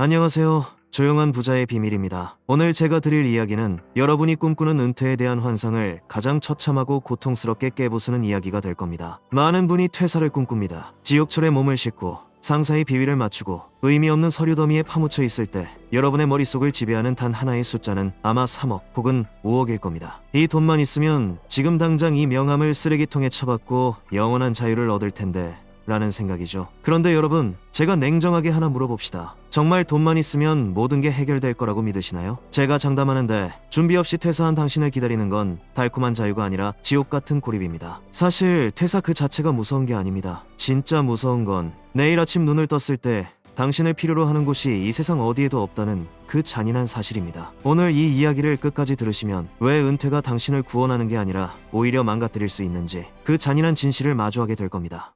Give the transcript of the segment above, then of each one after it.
안녕하세요. 조용한 부자의 비밀입니다. 오늘 제가 드릴 이야기는 여러분이 꿈꾸는 은퇴에 대한 환상을 가장 처참하고 고통스럽게 깨부수는 이야기가 될 겁니다. 많은 분이 퇴사를 꿈꿉니다. 지옥철에 몸을 싣고 상사의 비위를 맞추고 의미 없는 서류 더미에 파묻혀 있을 때 여러분의 머릿속을 지배하는 단 하나의 숫자는 아마 3억 혹은 5억일 겁니다. 이 돈만 있으면 지금 당장 이 명함을 쓰레기통에 처박고 영원한 자유를 얻을 텐데 라는 생각이죠. 그런데 여러분, 제가 냉정하게 하나 물어봅시다. 정말 돈만 있으면 모든 게 해결될 거라고 믿으시나요? 제가 장담하는데 준비 없이 퇴사한 당신을 기다리는 건 달콤한 자유가 아니라 지옥 같은 고립입니다. 사실 퇴사 그 자체가 무서운 게 아닙니다. 진짜 무서운 건 내일 아침 눈을 떴을 때 당신을 필요로 하는 곳이 이 세상 어디에도 없다는 그 잔인한 사실입니다. 오늘 이 이야기를 끝까지 들으시면 왜 은퇴가 당신을 구원하는 게 아니라 오히려 망가뜨릴 수 있는지 그 잔인한 진실을 마주하게 될 겁니다.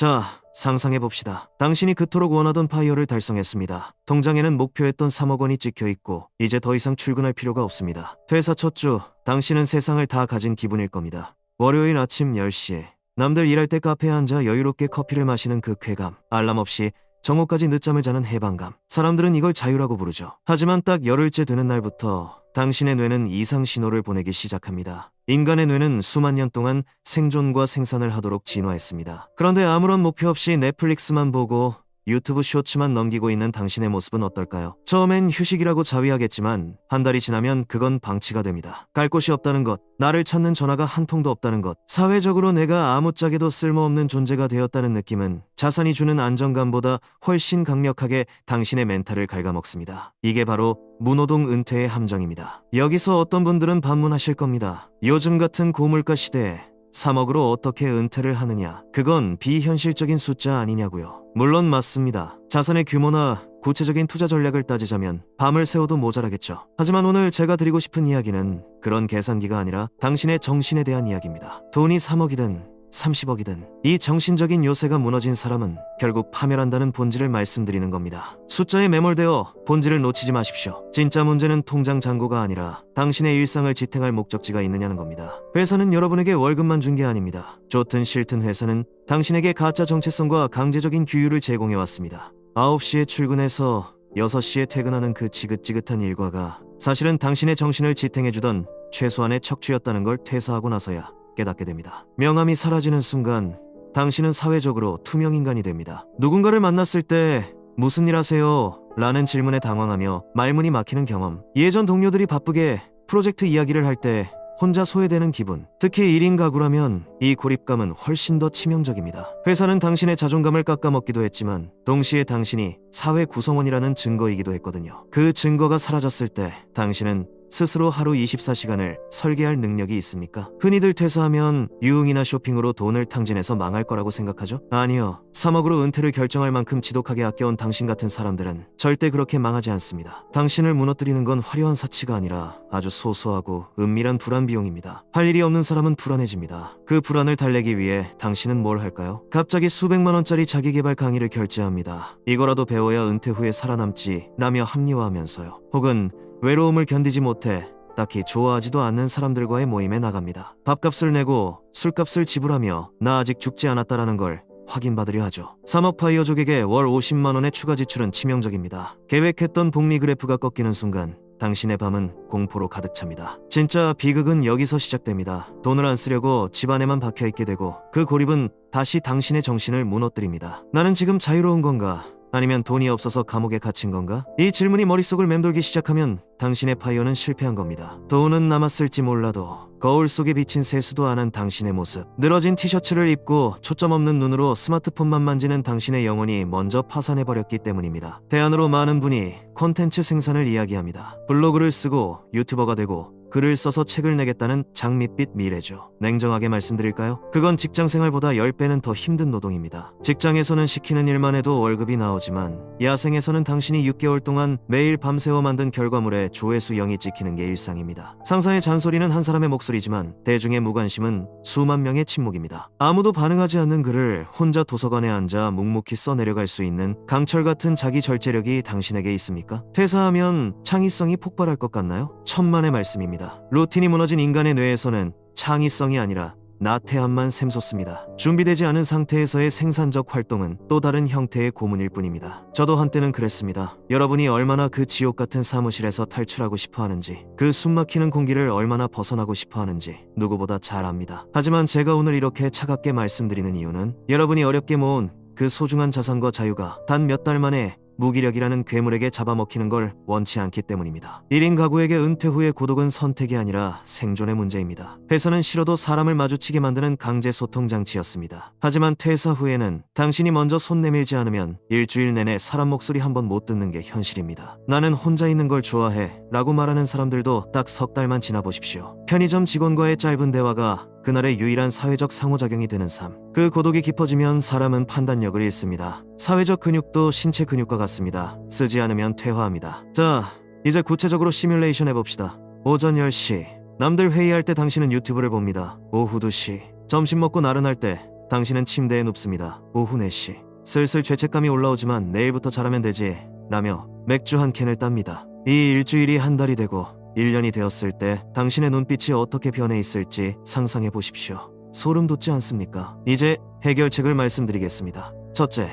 자, 상상해 봅시다. 당신이 그토록 원하던 파이어를 달성했습니다. 통장에는 목표했던 3억 원이 찍혀 있고 이제 더 이상 출근할 필요가 없습니다. 퇴사 첫 주, 당신은 세상을 다 가진 기분일 겁니다. 월요일 아침 10시에 남들 일할 때 카페에 앉아 여유롭게 커피를 마시는 그 쾌감, 알람 없이 정오까지 늦잠을 자는 해방감. 사람들은 이걸 자유라고 부르죠. 하지만 딱 열흘째 되는 날부터 당신의 뇌는 이상 신호를 보내기 시작합니다. 인간의 뇌는 수만 년 동안 생존과 생산을 하도록 진화했습니다. 그런데 아무런 목표 없이 넷플릭스만 보고 유튜브 쇼츠만 넘기고 있는 당신의 모습은 어떨까요? 처음엔 휴식이라고 자위하겠지만 한 달이 지나면 그건 방치가 됩니다. 갈 곳이 없다는 것, 나를 찾는 전화가 한 통도 없다는 것, 사회적으로 내가 아무짝에도 쓸모없는 존재가 되었다는 느낌은 자산이 주는 안정감보다 훨씬 강력하게 당신의 멘탈을 갉아먹습니다. 이게 바로 문호동 은퇴의 함정입니다. 여기서 어떤 분들은 반문하실 겁니다. 요즘 같은 고물가 시대에 3억으로 어떻게 은퇴를 하느냐? 그건 비현실적인 숫자 아니냐고요. 물론 맞습니다. 자산의 규모나 구체적인 투자 전략을 따지자면 밤을 새워도 모자라겠죠. 하지만 오늘 제가 드리고 싶은 이야기는 그런 계산기가 아니라 당신의 정신에 대한 이야기입니다. 돈이 3억이든 30억이든 이 정신적인 요새가 무너진 사람은 결국 파멸한다는 본질을 말씀드리는 겁니다. 숫자에 매몰되어 본질을 놓치지 마십시오. 진짜 문제는 통장 잔고가 아니라 당신의 일상을 지탱할 목적지가 있느냐는 겁니다. 회사는 여러분에게 월급만 준 게 아닙니다. 좋든 싫든 회사는 당신에게 가짜 정체성과 강제적인 규율을 제공해 왔습니다. 9시에 출근해서 6시에 퇴근하는 그 지긋지긋한 일과가 사실은 당신의 정신을 지탱해주던 최소한의 척추였다는 걸 퇴사하고 나서야 깨닫게 됩니다. 명함이 사라지는 순간 당신은 사회적으로 투명 인간이 됩니다. 누군가를 만났을 때 무슨 일 하세요? 라는 질문에 당황하며 말문이 막히는 경험. 예전 동료들이 바쁘게 프로젝트 이야기를 할 때 혼자 소외되는 기분. 특히 1인 가구라면 이 고립감은 훨씬 더 치명적입니다. 회사는 당신의 자존감을 깎아먹기도 했지만 동시에 당신이 사회 구성원이라는 증거이기도 했거든요. 그 증거가 사라졌을 때 당신은 스스로 하루 24시간을 설계할 능력이 있습니까? 흔히들 퇴사하면 유흥이나 쇼핑으로 돈을 탕진해서 망할 거라고 생각하죠? 아니요. 3억으로 은퇴를 결정할 만큼 지독하게 아껴온 당신 같은 사람들은 절대 그렇게 망하지 않습니다. 당신을 무너뜨리는 건 화려한 사치가 아니라 아주 소소하고 은밀한 불안 비용입니다. 할 일이 없는 사람은 불안해집니다. 그 불안을 달래기 위해 당신은 뭘 할까요? 갑자기 수백만 원짜리 자기개발 강의를 결제합니다. 이거라도 배워야 은퇴 후에 살아남지 라며 합리화하면서요. 혹은 외로움을 견디지 못해 딱히 좋아하지도 않는 사람들과의 모임에 나갑니다. 밥값을 내고 술값을 지불하며 나 아직 죽지 않았다라는 걸 확인받으려 하죠. 3억 파이어족에게 월 50만 원의 추가 지출은 치명적입니다. 계획했던 복리 그래프가 꺾이는 순간 당신의 밤은 공포로 가득 찹니다. 진짜 비극은 여기서 시작됩니다. 돈을 안 쓰려고 집안에만 박혀 있게 되고 그 고립은 다시 당신의 정신을 무너뜨립니다. 나는 지금 자유로운 건가? 아니면 돈이 없어서 감옥에 갇힌 건가? 이 질문이 머릿속을 맴돌기 시작하면 당신의 파이어는 실패한 겁니다. 돈은 남았을지 몰라도 거울 속에 비친 세수도 안 한 당신의 모습. 늘어진 티셔츠를 입고 초점 없는 눈으로 스마트폰만 만지는 당신의 영혼이 먼저 파산해버렸기 때문입니다. 대안으로 많은 분이 콘텐츠 생산을 이야기합니다. 블로그를 쓰고 유튜버가 되고 글을 써서 책을 내겠다는 장밋빛 미래죠. 냉정하게 말씀드릴까요? 그건 직장 생활보다 10배는 더 힘든 노동입니다. 직장에서는 시키는 일만 해도 월급이 나오지만 야생에서는 당신이 6개월 동안 매일 밤새워 만든 결과물에 조회수 0이 찍히는 게 일상입니다. 상사의 잔소리는 한 사람의 목소리지만 대중의 무관심은 수만 명의 침묵입니다. 아무도 반응하지 않는 글을 혼자 도서관에 앉아 묵묵히 써내려갈 수 있는 강철 같은 자기 절제력이 당신에게 있습니까? 퇴사하면 창의성이 폭발할 것 같나요? 천만의 말씀입 니다. 루틴이 무너진 인간의 뇌에서는 창의성이 아니라 나태함만 샘솟습니다. 준비되지 않은 상태에서의 생산적 활동은 또 다른 형태의 고문일 뿐입니다. 저도 한때는 그랬습니다. 여러분이 얼마나 그 지옥 같은 사무실에서 탈출하고 싶어 하는지, 그 숨막히는 공기를 얼마나 벗어나고 싶어 하는지 누구보다 잘 압니다. 하지만 제가 오늘 이렇게 차갑게 말씀드리는 이유는 여러분이 어렵게 모은 그 소중한 자산과 자유가 단 몇 달 만에 무기력이라는 괴물에게 잡아먹히는 걸 원치 않기 때문입니다. 1인 가구에게 은퇴 후의 고독은 선택이 아니라 생존의 문제입니다. 회사는 싫어도 사람을 마주치게 만드는 강제 소통 장치였습니다. 하지만 퇴사 후에는 당신이 먼저 손 내밀지 않으면 일주일 내내 사람 목소리 한 번 못 듣는 게 현실입니다. 나는 혼자 있는 걸 좋아해 라고 말하는 사람들도 딱 석 달만 지나보십시오. 편의점 직원과의 짧은 대화가 그날의 유일한 사회적 상호작용이 되는 삶. 그 고독이 깊어지면 사람은 판단력을 잃습니다. 사회적 근육도 신체 근육과 같습니다. 쓰지 않으면 퇴화합니다. 자, 이제 구체적으로 시뮬레이션 해봅시다. 오전 10시. 남들 회의할 때 당신은 유튜브를 봅니다. 오후 2시. 점심 먹고 나른할 때 당신은 침대에 눕습니다. 오후 4시. 슬슬 죄책감이 올라오지만 내일부터 잘하면 되지. 라며 맥주 한 캔을 땁니다. 이 일주일이 한 달이 되고 1년이 되었을 때 당신의 눈빛이 어떻게 변해 있을지 상상해 보십시오. 소름 돋지 않습니까? 이제 해결책을 말씀드리겠습니다. 첫째,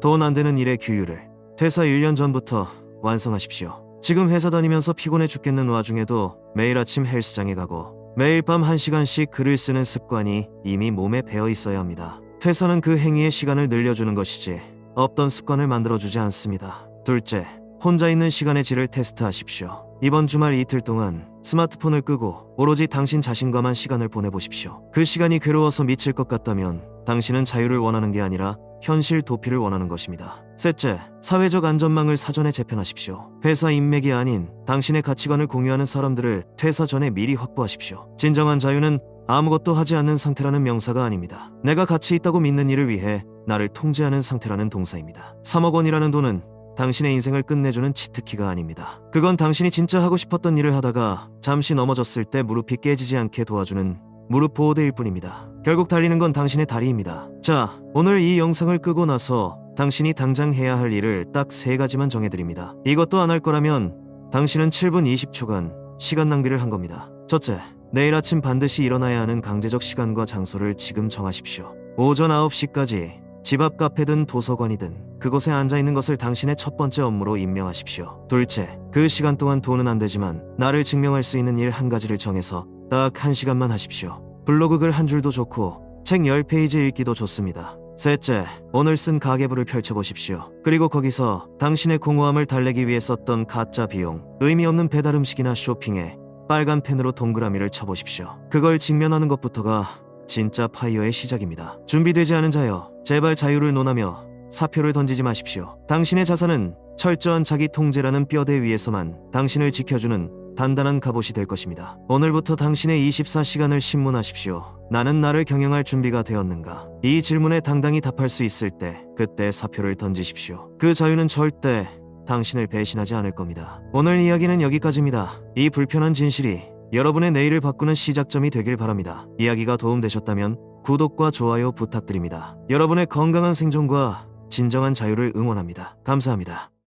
돈 안 되는 일의 규율을 퇴사 1년 전부터 완성하십시오. 지금 회사 다니면서 피곤해 죽겠는 와중에도 매일 아침 헬스장에 가고 매일 밤 1시간씩 글을 쓰는 습관이 이미 몸에 배어 있어야 합니다. 퇴사는 그 행위의 시간을 늘려주는 것이지 없던 습관을 만들어주지 않습니다. 둘째, 혼자 있는 시간의 질을 테스트하십시오. 이번 주말 이틀 동안 스마트폰을 끄고 오로지 당신 자신과만 시간을 보내보십시오. 그 시간이 괴로워서 미칠 것 같다면 당신은 자유를 원하는 게 아니라 현실 도피를 원하는 것입니다. 셋째, 사회적 안전망을 사전에 재편하십시오. 회사 인맥이 아닌 당신의 가치관을 공유하는 사람들을 퇴사 전에 미리 확보하십시오. 진정한 자유는 아무것도 하지 않는 상태라는 명사가 아닙니다. 내가 가치 있다고 믿는 일을 위해 나를 통제하는 상태라는 동사입니다. 3억 원이라는 돈은 당신의 인생을 끝내주는 치트키가 아닙니다. 그건 당신이 진짜 하고 싶었던 일을 하다가 잠시 넘어졌을 때 무릎이 깨지지 않게 도와주는 무릎 보호대일 뿐입니다. 결국 달리는 건 당신의 다리입니다. 자, 오늘 이 영상을 끄고 나서 당신이 당장 해야 할 일을 딱 세 가지만 정해드립니다. 이것도 안 할 거라면 당신은 7분 20초간 시간 낭비를 한 겁니다. 첫째, 내일 아침 반드시 일어나야 하는 강제적 시간과 장소를 지금 정하십시오. 오전 9시까지 집 앞 카페든 도서관이든 그곳에 앉아 있는 것을 당신의 첫 번째 업무로 임명하십시오. 둘째, 그 시간 동안 돈은 안 되지만 나를 증명할 수 있는 일 한 가지를 정해서 딱 한 시간만 하십시오. 블로그 글 한 줄도 좋고 책 10페이지 읽기도 좋습니다. 셋째, 오늘 쓴 가계부를 펼쳐보십시오. 그리고 거기서 당신의 공허함을 달래기 위해 썼던 가짜 비용, 의미 없는 배달 음식이나 쇼핑에 빨간 펜으로 동그라미를 쳐보십시오. 그걸 직면하는 것부터가 진짜 파이어의 시작입니다. 준비되지 않은 자여, 제발 자유를 논하며 사표를 던지지 마십시오. 당신의 자산은 철저한 자기 통제라는 뼈대 위에서만 당신을 지켜주는 단단한 갑옷이 될 것입니다. 오늘부터 당신의 24시간을 신문하십시오. 나는 나를 경영할 준비가 되었는가? 이 질문에 당당히 답할 수 있을 때 그때 사표를 던지십시오. 그 자유는 절대 당신을 배신하지 않을 겁니다. 오늘 이야기는 여기까지입니다. 이 불편한 진실이 여러분의 내일을 바꾸는 시작점이 되길 바랍니다. 이야기가 도움되셨다면 구독과 좋아요 부탁드립니다. 여러분의 건강한 생존과 진정한 자유를 응원합니다. 감사합니다.